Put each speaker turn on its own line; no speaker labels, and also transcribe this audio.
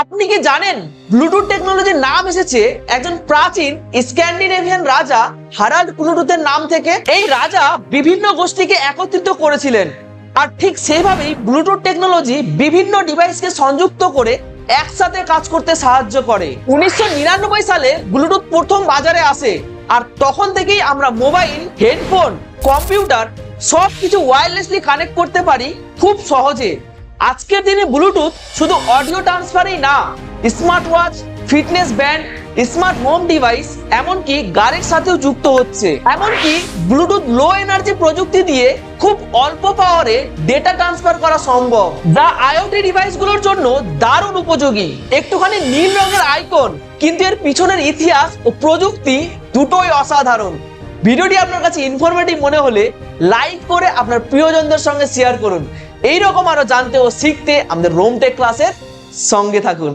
আপনি কি জানেন, ব্লুটুথ টেকনোলজির নাম এসেছে একজন প্রাচীন স্ক্যান্ডিনেভিয়ান রাজা হারাল্ড ব্লুটুথের নাম থেকে। এই রাজা বিভিন্ন গোষ্ঠীকে একত্রিত করেছিলেন। আর ঠিক সেইভাবেই ব্লুটুথ টেকনোলজি বিভিন্ন ডিভাইসকে সংযুক্ত করে একসাথে কাজ করতে সাহায্য করে। উনিশশো নিরানব্বই সালে ব্লুটুথ প্রথম বাজারে আসে। আর তখন থেকেই আমরা মোবাইল, হেডফোন, কম্পিউটার সব কিছু ওয়্যারলেসলি কানেক্ট করতে পারি খুব সহজে। আজকের দিনে ব্লুটুথ শুধু অডিও ট্রান্সফারই না smart watch fitness band smart home device এমনকি গাড়ির সাথেও যুক্ত হচ্ছে। এমনকি ব্লুটুথ লো এনার্জি প্রযুক্তি দিয়ে খুব অল্প পাওয়ারে ডেটা ট্রান্সফার করা সম্ভব, যা আইওটি ডিভাইসগুলোর জন্য দারুণ উপযোগী। একটুখানি নীল রঙের আইকন কিন্তু এর পিছনের ইতিহাস ও প্রযুক্তি দুটোই অসাধারণ। ভিডিওটি আপনার কাছে ইনফরমেটিভ মনে হলে লাইক করে আপনার প্রিয়জনদের সঙ্গে শেয়ার করুন। এইরকম আরও জানতে ও শিখতে আমাদের রোমটেক ক্লাসের সঙ্গে থাকুন।